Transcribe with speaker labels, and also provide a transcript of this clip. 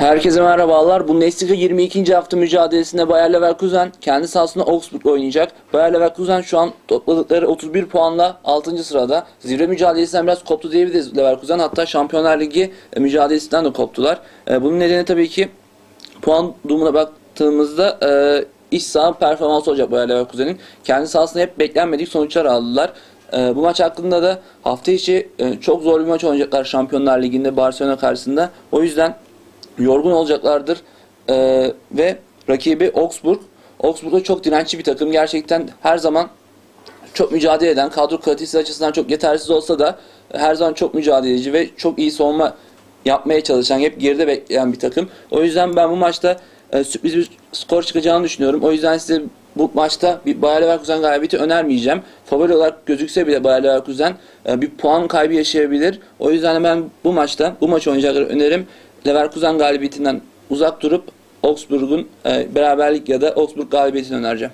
Speaker 1: Herkese merhabalar. Bundesliga 22. hafta mücadelesinde Bayer Leverkusen kendi sahasında Augsburg oynayacak. Bayer Leverkusen şu an topladıkları 31 puanla 6. sırada. Zirve mücadelesinden biraz koptu diyebiliriz Leverkusen. Hatta Şampiyonlar Ligi e, mücadelesinden de koptular. E, Bunun nedeni tabii ki puan durumuna baktığımızda e, iç saha performansı olacak Bayer Leverkusen'in. Kendi sahasında hep beklenmedik sonuçlar aldılar. E, bu maç hakkında da hafta içi e, çok zor bir maç oynayacaklar Şampiyonlar Ligi'nde Barcelona karşısında. O yüzden yorgun olacaklardır. Ee, ve rakibi Augsburg. Augsburg da çok dirençli bir takım. Gerçekten her zaman çok mücadele eden, kadro kalitesi açısından çok yetersiz olsa da her zaman çok mücadeleci ve çok iyi savunma yapmaya çalışan, hep geride bekleyen bir takım. O yüzden ben bu maçta e, sürpriz bir skor çıkacağını düşünüyorum. O yüzden size bu maçta bir Bayer Leverkusen galibiyeti önermeyeceğim. Favori olarak gözükse bile Bayer Leverkusen e, bir puan kaybı yaşayabilir. O yüzden ben bu maçta, bu maç oynayacakları önerim Leverkusen galibiyetinden uzak durup Augsburg'un e, beraberlik ya da Augsburg galibiyetini önereceğim.